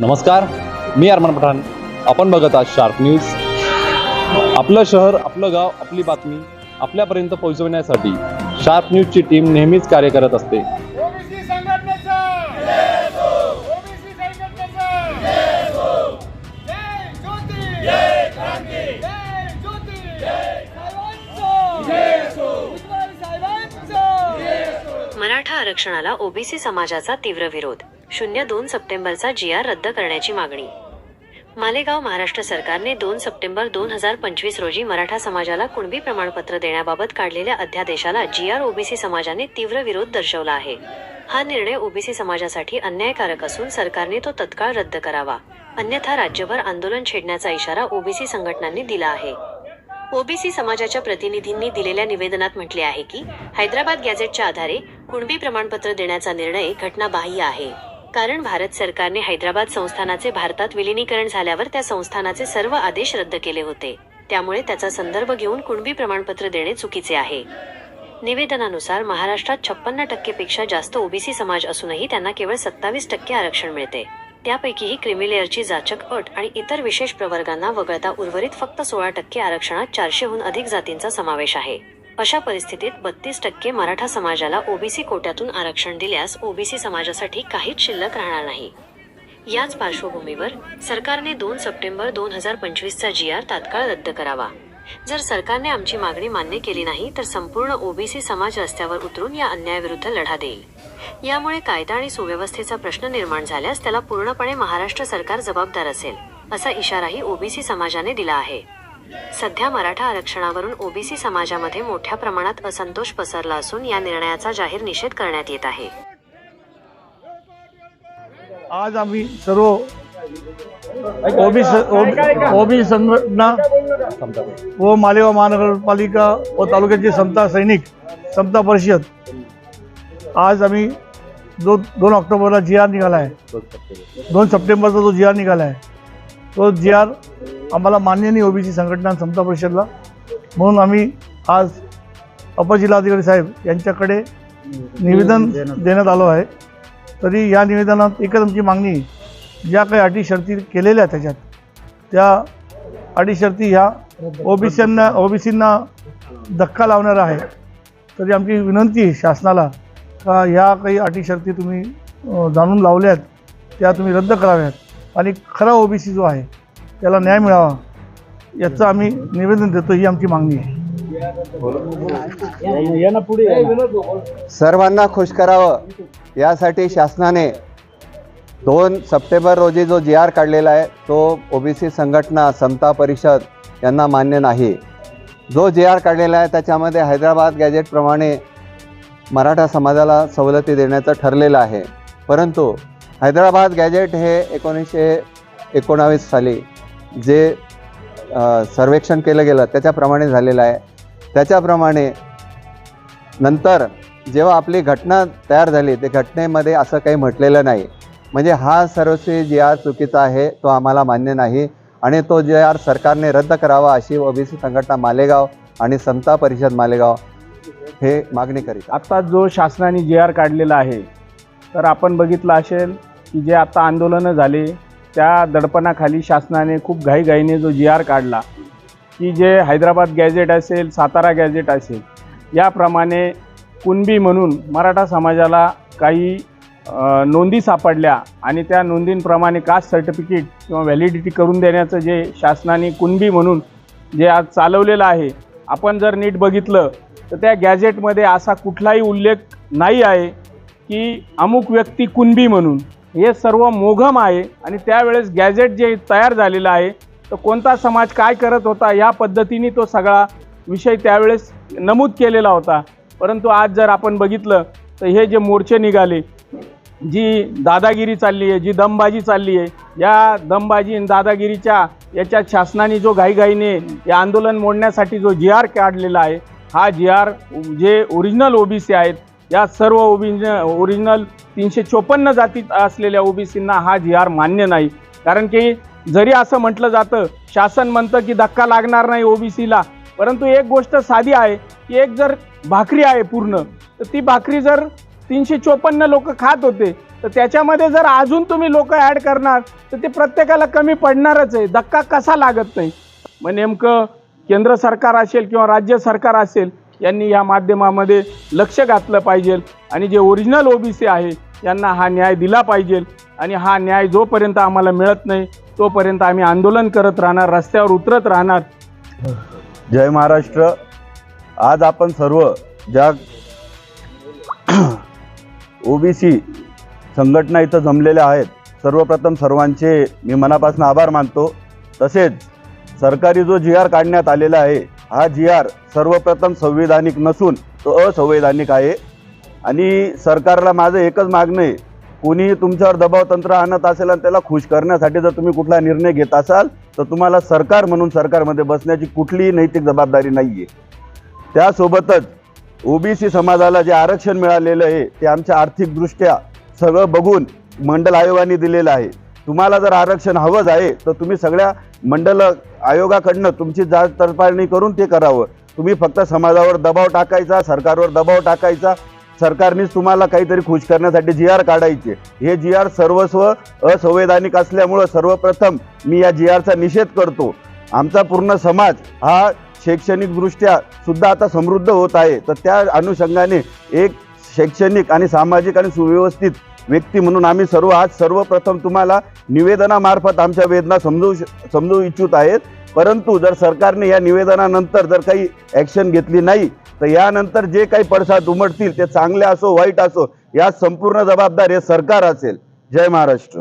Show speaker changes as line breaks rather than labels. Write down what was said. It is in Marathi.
नमस्कार मी अरमान पठाण. आपण बघत आहात शार्प न्यूज आपलं शहर आपलं गाव आपली बातमी आपल्यापर्यंत पोहोचवण्यासाठी शार्प न्यूजची टीम नेहमीच कार्य करत असते.
ओबीसी संघटनेचा! ओबीसी संघटनेचा! जय ज्योती! जय क्रांती! जय ज्योती! साहेबांचं उस्मान साहेबांचं!
मराठा आरक्षणाला ओबीसी समाजाचा तीव्र विरोध. शून्य दोन सप्टेंबरचा जी आर रद्द करण्याची मागणी. मालेगाव महाराष्ट्र सरकारने दोन सप्टेंबर दोन हजार पंचवीस रोजी मराठा समाजाला कुणबी प्रमाणपत्र देण्याबाबत काढलेल्या अध्यादेशाला जी आर ओबीसी समाजाने तीव्र विरोध दर्शवला आहे. हा निर्णय ओबीसी समाजासाठी अन्यायकारक असून सरकारने तो तत्काळ रद्द करावा. अन्यथा राज्यभर आंदोलन छेडण्याचा इशारा ओबीसी संघटनांनी दिला आहे. ओबीसी समाजाच्या प्रतिनिधींनी दिलेल्या निवेदनात म्हटले आहे की हैदराबाद गॅझेटच्या आधारे कुणबी प्रमाणपत्र देण्याचा निर्णय घटनाबाह्य आहे. कारण भारत सरकारने हैदराबाद संस्थानाचे भारतात विलिनीकरण झाल्यावर त्या संस्थानाचे सर्व आदेश रद्द केले होते. त्यामुळे त्याचा संदर्भ घेऊन कुणबी प्रमाणपत्र देणे चुकीचे आहे. निवेदनानुसार महाराष्ट्रात छप्पन्न टक्केपेक्षा जास्त ओबीसी समाज असूनही त्यांना केवळ सत्तावीस टक्के आरक्षण मिळते. त्यापैकीही क्रिमिलेअरची जाचक अट आणि इतर विशेष प्रवर्गांना वगळता उर्वरित फक्त सोळा टक्के आरक्षणात चारशेहून अधिक जातींचा समावेश आहे. अशा परिस्थितीत बत्तीस टक्के मराठा समाजाला ओबीसी कोट्यातून आरक्षण दिल्यास ओबीसी समाजासाठी काहीच शिल्लक राहणार नाही. याच पार्श्वभूमीवर सरकारने दोन सप्टेंबर दोन हजार पंचवीसचा जी आर तात्काळ रद्द करावा. जर सरकारने आमची मागणी मान्य केली नाही तर संपूर्ण ओबीसी समाज रस्त्यावर उतरून या अन्यायाविरुद्ध लढा देईल. यामुळे कायदा आणि सुव्यवस्थेचा प्रश्न निर्माण झाल्यास त्याला पूर्णपणे महाराष्ट्र सरकार जबाबदार असेल असा इशाराही ओबीसी समाजाने दिला आहे. सध्या मराठा आरक्षणावरून ओबीसी समाजामध्ये मोठ्या प्रमाणात असंतोष पसरला असून या निर्णयाचा जाहीर निषेध करण्यात येत आहे.
आज आम्ही सर्व ओबीसी संघटना व मालेगाव महानगरपालिका व तालुक्याचे समता सैनिक समता परिषद आज आम्ही जो दोन ऑक्टोबरला जी आर निघाला आहे. दोन सप्टेंबरचा जो जी आर निघाला आहे तो जी आर आम्हाला मान्य नाही ओबीसी संघटना समता परिषदला. म्हणून आम्ही आज अपर जिल्हाधिकारी साहेब यांच्याकडे निवेदन देण्यात आलो आहे. तरी या निवेदनात एकच आमची मागणी ज्या काही अटी शर्ती केलेल्या आहेत त्याच्यात त्या अटी शर्ती ह्या ओबीसींना ओबीसींना धक्का लावणारा आहे. तरी आमची विनंती आहे शासनाला का ह्या काही अटी शर्ती तुम्ही जाणून लावल्यात त्या तुम्ही रद्द कराव्यात. आणि खरा ओबीसी जो आहे त्याला न्याय मिळावा याचं आम्ही निवेदन देतो ही आमची मागणी आहे.
सर्वांना खुश करावं. यासाठी शासनाने दोन सप्टेंबर रोजी जो जी आर काढलेला आहे तो ओबीसी संघटना समता परिषद यांना मान्य नाही. जो जी आर काढलेला आहे त्याच्यामध्ये हैदराबाद गॅजेटप्रमाणे मराठा समाजाला सवलती देण्याचं ठरलेलं आहे. परंतु हैदराबाद गॅजेट हे एकोणीसशे एकोणावीस साली जे सर्वेक्षण केलं गेलं त्याच्याप्रमाणे झालेलं आहे. त्याच्याप्रमाणे नंतर जेव्हा आपली घटना तयार झाली ते घटनेमध्ये असं काही म्हटलेलं नाही. म्हणजे हा सर्वस्वी जी आर चुकीचा आहे तो आम्हाला मान्य नाही आणि तो जे आर सरकारने रद्द करावा अशी ओबीसी संघटना मालेगाव आणि समता परिषद मालेगाव हे मागणी करीत
आत्ता जो शासनाने जे आर काढलेला आहे तर आपण बघितलं असेल की जे आता आंदोलनं झाले त्या दडपणाखाली शासनाने खूप घाईघाईने जो जी आर काढला की जे हैदराबाद गॅझेट असेल सातारा गॅझेट असेल याप्रमाणे कुणबी म्हणून मराठा समाजाला काही नोंदी सापडल्या आणि त्या नोंदींप्रमाणे कास्ट सर्टिफिकेट किंवा व्हॅलिडिटी करून देण्याचं जे शासनाने कुणबी म्हणून जे आज चालवलेलं आहे आपण जर नीट बघितलं तर त्या गॅझेटमध्ये असा कुठलाही उल्लेख नाही आहे की अमुक व्यक्ती कुणबी म्हणून हे सर्व मोघम आहे आणि त्यावेळेस गॅझेट जे तयार झालेलं आहे तर कोणता समाज काय करत होता या पद्धतीने तो सगळा विषय त्यावेळेस नमूद केलेला होता. परंतु आज जर आपण बघितलं तर हे जे मोर्चे निघाले जी दादागिरी चालली आहे जी दमबाजी चालली आहे या दमबाजी आणि दादागिरीच्या याच्यात शासनाने जो घाईघाईने हे आंदोलन मोडण्यासाठी जो जी आर काढलेला आहे हा जी आर जे ओरिजिनल ओबीसी आहेत या सर्व ओबीज ओरिजिनल तीनशे चोपन्न जातीत असलेल्या ओबीसींना हा जी आर मान्य नाही. कारण की जरी असं म्हटलं जातं शासन म्हणतं की धक्का लागणार नाही ओबीसीला परंतु एक गोष्ट साधी आहे की एक जर भाकरी आहे पूर्ण तर ती भाकरी जर तीनशे चोपन्न लोक खात होते तर त्याच्यामध्ये जर अजून तुम्ही लोक ॲड करणार तर ते प्रत्येकाला कमी पडणारच आहे धक्का कसा लागत नाही? मग नेमकं केंद्र सरकार असेल किंवा राज्य सरकार असेल यांनी या माध्यमामध्ये लक्ष घातलं पाहिजे आणि जे ओरिजिनल ओबीसी आहे यांना हा न्याय दिला पाहिजे. आणि हा न्याय जोपर्यंत आम्हाला मिळत नाही तोपर्यंत आम्ही आंदोलन करत राहणार रस्त्यावर उतरत राहणार.
जय महाराष्ट्र. आज आपण सर्व ज्या ओबीसी संघटना इथं जमलेल्या आहेत सर्वप्रथम सर्वांचे मी मनापासून आभार मानतो. तसेच सरकारी जो जी आर काढण्यात आलेला आहे हा जी आर सर्वप्रथम संविधानिक नसून तो असंवैधानिक आहे. आणि सरकारला माझं एकच मागणं आहे. कोणीही तुमच्यावर दबाव तंत्र आणत असेल आणि त्याला खुश करण्यासाठी जर तुम्ही कुठला निर्णय घेत असाल तर तुम्हाला सरकार म्हणून सरकारमध्ये बसण्याची कुठलीही नैतिक जबाबदारी नाही आहे त्यासोबतच ओबीसी समाजाला जे आरक्षण मिळालेलं आहे ते आमच्या आर्थिकदृष्ट्या सगळं बघून मंडल आयोगाने दिलेलं आहे. तुम्हाला जर आरक्षण हवंच आहे तर तुम्ही सगळ्या मंडल आयोगाकडनं तुमची जात तडपाणी करून ते करावं. तुम्ही फक्त समाजावर दबाव टाकायचा सरकारवर दबाव टाकायचा. सरकारनेच तुम्हाला काहीतरी खुश करण्यासाठी जी आर काढायचे. हे जी आर सर्वस्व असंवैधानिक असल्यामुळं सर्वप्रथम मी या जी आरचा निषेध करतो. आमचा पूर्ण समाज हा शैक्षणिकदृष्ट्या सुद्धा आता समृद्ध होत आहे. तर त्या अनुषंगाने एक शैक्षणिक आणि सामाजिक आणि सुव्यवस्थित व्यक्ती म्हणून आम्ही सर्व आज सर्वप्रथम तुम्हाला निवेदनामार्फत आमच्या वेदना समजू समजू इच्छित आहेत. परंतु जर सरकारने या निवेदनानंतर जर काही ॲक्शन घेतली नाही तर यानंतर जे काही पडसाद उमटतील ते चांगले असो वाईट असो या संपूर्ण जबाबदार हे सरकार असेल. जय महाराष्ट्र.